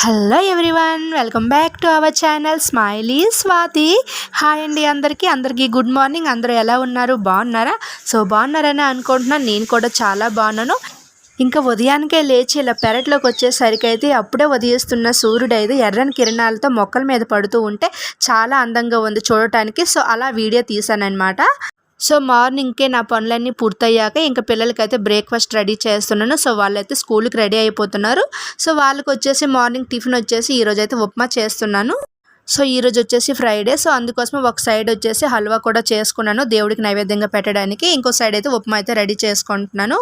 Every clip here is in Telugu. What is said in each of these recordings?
Hello everyone welcome back to our channel smiley Swathi. Hi అండి అందరికీ అందరికీ గుడ్ మార్నింగ్. అందరూ ఎలా ఉన్నారు? బాగున్నారా? సో బాగున్నారని అనుకుంటున్నాను. నేను కూడా చాలా బాగున్నాను. ఇంకా ఉదయానికే లేచి ఇలా పెరట్లోకి వచ్చేసరికి అయితే అప్పుడే ఉదయిస్తున్న సూర్యుడు అయితే ఎర్రని కిరణాలతో మొక్కల మీద పడుతూ ఉంటే చాలా అందంగా ఉంది చూడటానికి. సో అలా వీడియో తీసానమాట సో మార్నింగ్కే నా పనులన్నీ పూర్తయ్యాక ఇంకా పిల్లలకైతే బ్రేక్ఫాస్ట్ రెడీ చేస్తున్నాను. సో వాళ్ళైతే స్కూల్కి రెడీ అయిపోతున్నారు. సో వాళ్ళకి వచ్చేసి మార్నింగ్ టిఫిన్ వచ్చేసి ఈరోజు అయితే ఉప్మా చేస్తున్నాను. సో ఈరోజు వచ్చేసి ఫ్రైడే. సో అందుకోసం ఒక సైడ్ వచ్చేసి హల్వా కూడా చేసుకున్నాను. దేవుడికి నైవేద్యంగా పెట్టడానికి. ఇంకో సైడ్ అయితే ఉప్మా అయితే రెడీ చేసుకుంటున్నాను.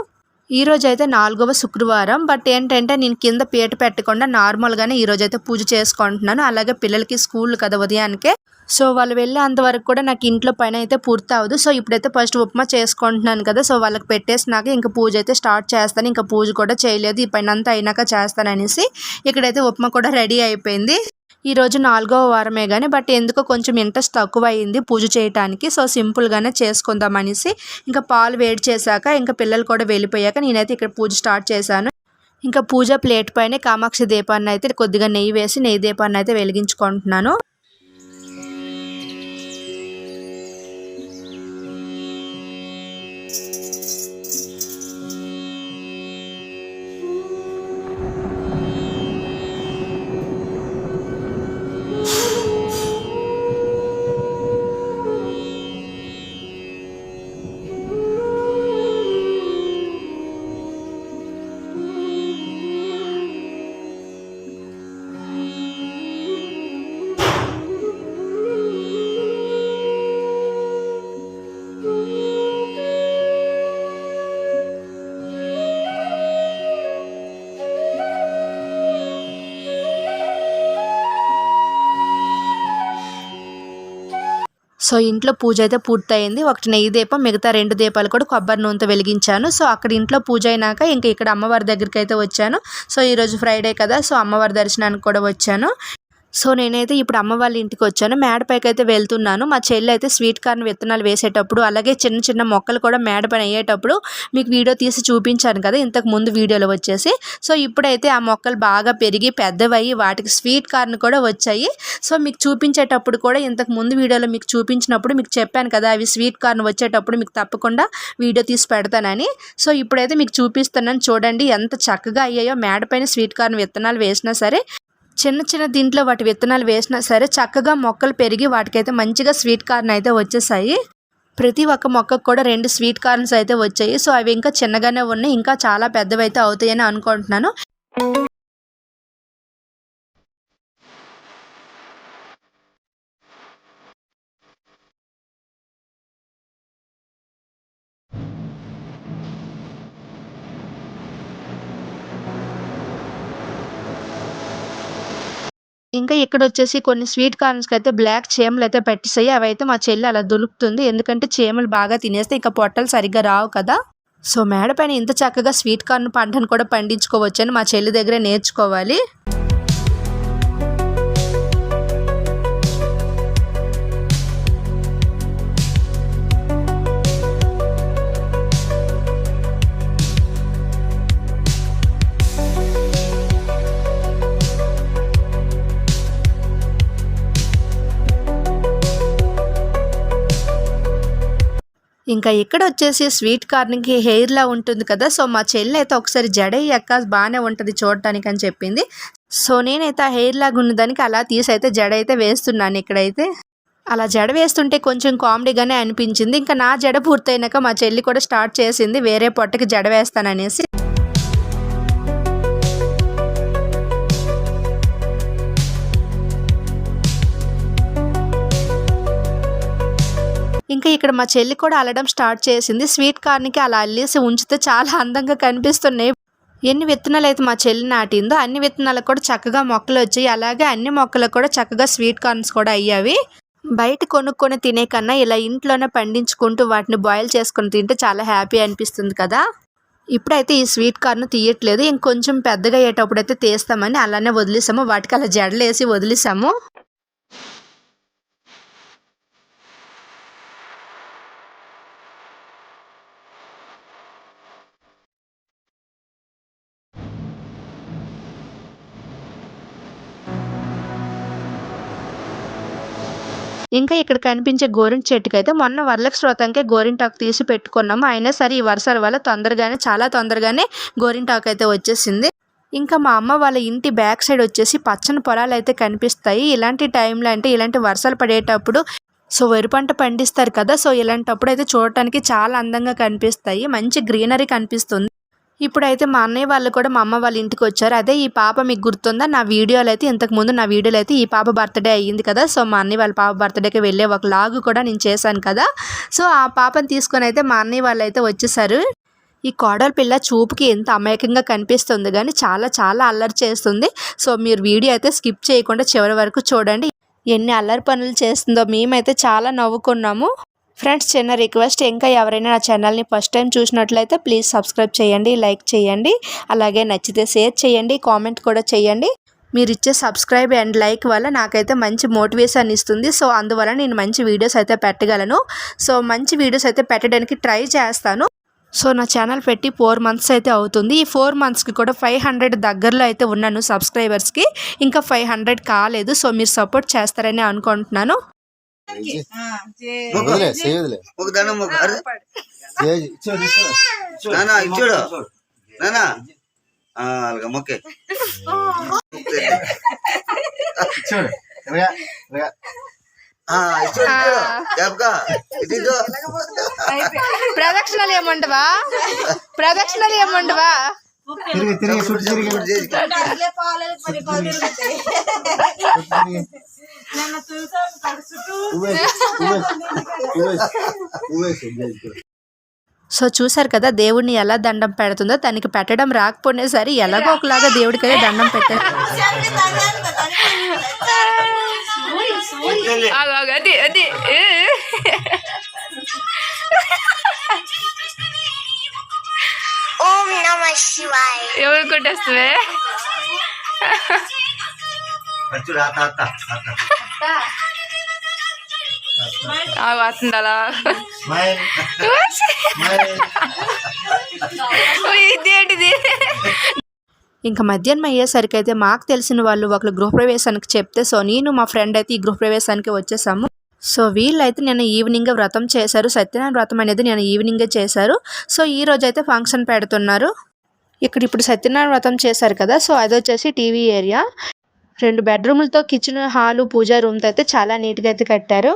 ఈ రోజు అయితే నాలుగవ శుక్రవారం. బట్ ఏంటంటే నేను కింద పీట పెట్టకుండా నార్మల్గానే ఈరోజు అయితే పూజ చేసుకుంటున్నాను. అలాగే పిల్లలకి స్కూల్ కదా ఉదయానికే. సో వాళ్ళు వెళ్ళే అంతవరకు కూడా నాకు ఇంట్లో పైన అయితే పూర్తి అవ్వదు. సో ఇప్పుడైతే ఫస్ట్ ఉప్మా చేసుకుంటున్నాను కదా. సో వాళ్ళకి పెట్టేసినాక ఇంకా పూజ అయితే స్టార్ట్ చేస్తాను. ఇంకా పూజ కూడా చేయలేదు. ఈ పైన అంతా అయినాక చేస్తాననేసి ఇక్కడైతే ఉప్మా కూడా రెడీ అయిపోయింది. ఈరోజు నాలుగవ వారమే కానీ బట్ ఎందుకో కొంచెం ఇంట్రెస్ట్ తక్కువ అయింది పూజ చేయటానికి. సో సింపుల్గానే చేసుకుందాం అనేసి ఇంకా పాలు వేడి చేశాక ఇంకా పిల్లలు కూడా వెళ్ళిపోయాక నేనైతే ఇక్కడ పూజ స్టార్ట్ చేశాను. ఇంకా పూజ ప్లేట్ పైన కామాక్షి దీపాన్ని అయితే కొద్దిగా నెయ్యి వేసి నెయ్యి దీపాన్ని అయితే వెలిగించుకుంటున్నాను. సో ఇంట్లో పూజ అయితే పూర్తయింది. ఒకటి నెయ్యి దీపం మిగతా రెండు దీపాలు కూడా కొబ్బరి నూనెతో వెలిగించాను. సో అక్కడ ఇంట్లో పూజ అయినాక ఇంకా ఇక్కడ అమ్మవారి దగ్గరికి అయితే వచ్చాను. సో ఈరోజు ఫ్రైడే కదా సో అమ్మవారి దర్శనానికి కూడా వచ్చాను. సో నేనైతే ఇప్పుడు అమ్మ వాళ్ళ ఇంటికి వచ్చాను. మేడపైకి అయితే వెళ్తున్నాను. మా చెల్లి అయితే స్వీట్ కార్న్ విత్తనాలు వేసేటప్పుడు అలాగే చిన్న చిన్న మొక్కలు కూడా మేడపైన అయ్యేటప్పుడు మీకు వీడియో తీసి చూపించాను కదా ఇంతకు ముందు వీడియోలో వచ్చేసి. సో ఇప్పుడైతే ఆ మొక్కలు బాగా పెరిగి పెద్దవయ్యి వాటికి స్వీట్ కార్న్ కూడా వచ్చాయి. సో మీకు చూపించేటప్పుడు కూడా ఇంతకు ముందు వీడియోలో మీకు చూపించినప్పుడు మీకు చెప్పాను కదా అవి స్వీట్ కార్న్ వచ్చేటప్పుడు మీకు తప్పకుండా వీడియో తీసి పెడతానని. సో ఇప్పుడైతే మీకు చూపిస్తున్నాను. చూడండి ఎంత చక్కగా అయ్యాయో. మేడపైన స్వీట్ కార్న్ విత్తనాలు వేసినా సరే చిన్న చిన్న దీంట్లో వాటి విత్తనాలు వేసినా సరే చక్కగా మొక్కలు పెరిగి వాటికైతే మంచిగా స్వీట్ కార్న్ అయితే వచ్చేసాయి. ప్రతి ఒక్క మొక్కకు కూడా రెండు స్వీట్ కార్న్స్ అయితే వచ్చాయి. సో అవి ఇంకా చిన్నగానే ఉన్నాయి. ఇంకా చాలా పెద్దవి అయితే అవుతాయని అనుకుంటున్నాను. ఇంకా ఇక్కడ వచ్చేసి కొన్ని స్వీట్ కార్న్స్కి అయితే బ్లాక్ చీమలు అయితే పెట్టేసాయి. అవి అయితే మా చెల్లి అలా దులుపుతుంది. ఎందుకంటే చీమలు బాగా తినేస్తే ఇంకా పొట్టలు సరిగ్గా రావు కదా. సో మేడ పైన ఇంత చక్కగా స్వీట్ కార్న్ పంటను కూడా పండించుకోవచ్చని మా చెల్లి దగ్గరే నేర్చుకోవాలి. ఇంకా ఇక్కడ వచ్చేసి స్వీట్ కార్న్కి హెయిర్లా ఉంటుంది కదా. సో మా చెల్లి అయితే ఒకసారి జడ బాగానే ఉంటుంది చూడటానికి అని చెప్పింది. సో నేనైతే ఆ హెయిర్ లాగా ఉన్నదానికి అలా తీసి అయితే జడ అయితే వేస్తున్నాను ఇక్కడైతే. అలా జడ వేస్తుంటే కొంచెం కామెడీగానే అనిపించింది. ఇంకా నా జడ పూర్తయినాక మా చెల్లి కూడా స్టార్ట్ చేసింది వేరే పొట్టకి జడ వేస్తాననేసి. ఇంకా ఇక్కడ మా చెల్లి కూడా అల్లడం స్టార్ట్ చేసింది. స్వీట్ కార్న్కి అలా అల్లేసి ఉంచితే చాలా అందంగా కనిపిస్తున్నాయి. ఎన్ని విత్తనాలు అయితే మా చెల్లి నాటిందో అన్ని విత్తనాలకు కూడా చక్కగా మొక్కలు వచ్చాయి. అలాగే అన్ని మొక్కలకు కూడా చక్కగా స్వీట్ కార్న్స్ కూడా అయ్యావి. బయట కొనుక్కొని తినే కన్నా ఇలా ఇంట్లోనే పండించుకుంటూ వాటిని బాయిల్ చేసుకొని తింటే చాలా హ్యాపీ అనిపిస్తుంది కదా. ఇప్పుడైతే ఈ స్వీట్ కార్న్ తీయట్లేదు. ఇంకొంచెం పెద్దగా అయ్యేటప్పుడు అయితే తీస్తామని అలానే వదిలేసాము. వాటికి అలా జడలేసి వదిలేసాము. ఇంకా ఇక్కడ కనిపించే గోరింట చెట్టుకి అయితే మొన్న వరలక్ష్మి వ్రతంకే గోరింటాకు తీసి పెట్టుకున్నాము. అయినా సరే ఈ వర్షాల వల్ల తొందరగానే చాలా తొందరగానే గోరింటాకు అయితే వచ్చేసింది. ఇంకా మా అమ్మ వాళ్ళ ఇంటి బ్యాక్ సైడ్ వచ్చేసి పచ్చని పొలాలు అయితే కనిపిస్తాయి. ఇలాంటి టైంలో అంటే ఇలాంటి వర్షాలు పడేటప్పుడు సో వరి పంట పండిస్తారు కదా సో ఇలాంటప్పుడు అయితే చూడటానికి చాలా అందంగా కనిపిస్తాయి. మంచి గ్రీనరీ కనిపిస్తుంది. ఇప్పుడైతే మా అన్నయ్య వాళ్ళు కూడా మా అమ్మ వాళ్ళ ఇంటికి వచ్చారు. అదే ఈ పాప మీకు గుర్తుందా? నా వీడియోలు అయితే ఇంతకు ముందు నా వీడియోలు అయితే ఈ పాప బర్త్డే అయ్యింది కదా. సో మా అన్నయ్య వాళ్ళ పాప బర్త్డేకి వెళ్ళే ఒక లాగు కూడా నేను చేశాను కదా. సో ఆ పాపని తీసుకొని అయితే మా అన్నయ్య వాళ్ళు అయితే వచ్చేసారు. ఈ కోడల పిల్ల చూపుకి ఎంత అమాయకంగా కనిపిస్తుంది కానీ చాలా చాలా అల్లరి చేస్తుంది. సో మీరు వీడియో అయితే స్కిప్ చేయకుండా చివరి వరకు చూడండి. ఎన్ని అల్లరి పనులు చేస్తుందో మేమైతే చాలా నవ్వుకున్నాము. ఫ్రెండ్స్ చిన్న రిక్వెస్ట్ ఇంకా ఎవరైనా నా ఛానల్ని ఫస్ట్ టైం చూసినట్లయితే ప్లీజ్ సబ్స్క్రైబ్ చేయండి లైక్ చేయండి అలాగే నచ్చితే షేర్ చేయండి కామెంట్ కూడా చేయండి. మీరు ఇచ్చే సబ్స్క్రైబ్ అండ్ లైక్ వల్ల నాకైతే మంచి మోటివేషన్ ఇస్తుంది. సో అందువల్ల నేను మంచి వీడియోస్ అయితే పెట్టగలను. సో మంచి వీడియోస్ అయితే పెట్టడానికి ట్రై చేస్తాను. సో నా ఛానల్ పెట్టి ఫోర్ మంత్స్ అయితే అవుతుంది. ఈ ఫోర్ మంత్స్కి కూడా ఫైవ్ హండ్రెడ్ దగ్గరలో అయితే ఉన్నాను సబ్స్క్రైబర్స్కి. ఇంకా ఫైవ్ హండ్రెడ్ కాలేదు. సో మీరు సపోర్ట్ చేస్తారని అనుకుంటున్నాను. ఒక దండం ఒక నానా ఇచ్చాడు నానా. అలాగే మొక్కే. ఇచ్చాడు. ప్రదక్షిణలు ఏమంటవా ప్రదక్షిణలు ఏమంటవా తిరిగి తిరిగి చుట్టూ తిరిగి. ఇప్పుడు సో చూసారు కదా దేవుడిని ఎలా దండం పెడుతుందో తనకి పెట్టడం రాకపోయినా సరే ఎలాగో ఒకలాగా దేవుడికైతే దండం పెట్టారు. అది అది ఓం నమ శివాయ ఎవరు కొట్టేస్తావే చూడు అత్త అత్త అత్త ఇదేంటిది ఇంకా మధ్యాహ్నం అయ్యేసరికి అయితే మాకు తెలిసిన వాళ్ళు ఒకరు గృహప్రవేశానికి చెప్తే సో నేను మా ఫ్రెండ్ అయితే ఈ గృహప్రవేశానికి వచ్చేసాము. సో వీళ్ళైతే నేను ఈవినింగ్ వ్రతం చేశారు. సత్యనారాయణ వ్రతం అనేది నేను ఈవినింగే చేశారు. సో ఈ రోజు అయితే ఫంక్షన్ పెడుతున్నారు. ఇక్కడ ఇప్పుడు సత్యనారాయణ వ్రతం చేశారు కదా. సో అది వచ్చేసి టీవీ ఏరియా. రెండు బెడ్రూమ్లతో కిచెన్ హాలు పూజా రూమ్తో అయితే చాలా నీట్గా అయితే కట్టారు.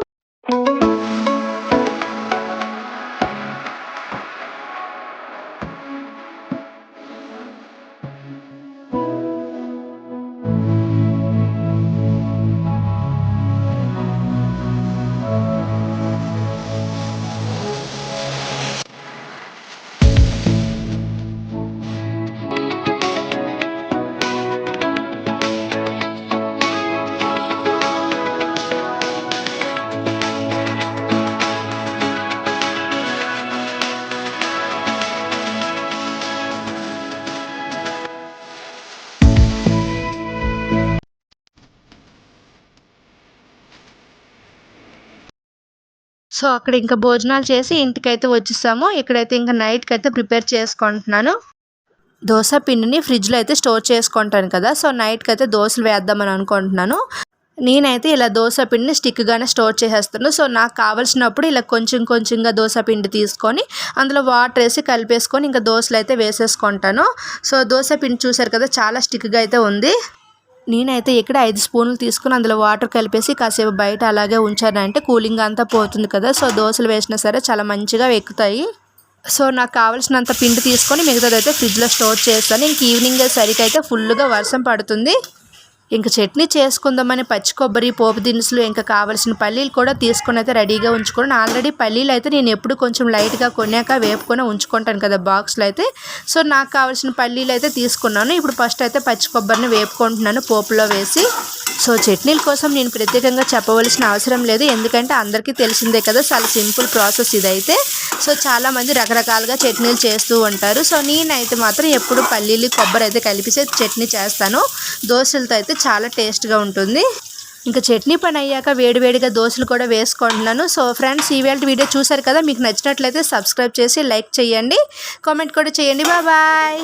సో అక్కడ ఇంకా భోజనాలు చేసి ఇంటికైతే వచ్చేసాము. ఇక్కడైతే ఇంకా నైట్కి అయితే ప్రిపేర్ చేసుకుంటున్నాను. దోశ పిండిని ఫ్రిడ్జ్లో అయితే స్టోర్ చేసుకుంటాను కదా సో నైట్కి అయితే దోశలు వేద్దామని అనుకుంటున్నాను. నేనైతే ఇలా దోశ పిండిని స్టిక్గానే స్టోర్ చేసేస్తున్నాను సో నాకు కావాల్సినప్పుడు ఇలా కొంచెం కొంచెంగా దోశ పిండి తీసుకొని అందులో వాటర్ వేసి కలిపేసుకొని ఇంకా దోశలు అయితే వేసేసుకుంటాను. సో దోశ పిండి చూసారు కదా చాలా స్టిక్గా అయితే ఉంది. నేనైతే ఇక్కడ ఐదు స్పూన్లు తీసుకుని అందులో వాటర్ కలిపేసి కాసేపు బయట అలాగే ఉంచానంటే కూలింగ్ అంతా పోతుంది కదా సో దోశలు వేసినా సరే చాలా మంచిగా ఎక్కుతాయి. సో నాకు కావాల్సినంత పిండి తీసుకొని మిగతాదైతే ఫ్రిడ్జ్లో స్టోర్ చేస్తాను. ఇంక ఈవినింగ్ సరికి అయితే ఫుల్గా వర్షం పడుతుంది. ఇంక చట్నీ చేసుకుందామని పచ్చి కొబ్బరి పోపు దినుసులు ఇంకా కావాల్సిన పల్లీలు కూడా తీసుకొని అయితే రెడీగా ఉంచుకున్నాను. ఆల్రెడీ పల్లీలు అయితే నేను ఎప్పుడు కొంచెం లైట్గా కొన్నాక వేపుకొని ఉంచుకుంటాను కదా బాక్స్లో అయితే. సో నాకు కావాల్సిన పల్లీలు అయితే తీసుకున్నాను. ఇప్పుడు ఫస్ట్ అయితే పచ్చి కొబ్బరిని వేపుకుంటున్నాను పోపులో వేసి. సో చట్నీల కోసం నేను ప్రత్యేకంగా చెప్పవలసిన అవసరం లేదు. ఎందుకంటే అందరికీ తెలిసిందే కదా చాలా సింపుల్ ప్రాసెస్ ఇదైతే. సో చాలామంది రకరకాలుగా చట్నీలు చేస్తూ ఉంటారు. సో నేనైతే మాత్రం ఎప్పుడు పల్లీలు కొబ్బరి అయితే కలిపిసే చట్నీ చేస్తాను. దోశలతో అయితే చాలా టేస్ట్గా ఉంటుంది. ఇంకా చట్నీ పని అయ్యాక వేడివేడిగా దోశలు కూడా వేసుకుంటున్నాను. సో ఫ్రెండ్స్ ఈవేళ వీడియో చూసారు కదా మీకు నచ్చినట్లయితే సబ్స్క్రైబ్ చేసి లైక్ చేయండి. కామెంట్ కూడా చేయండి. బాయ్.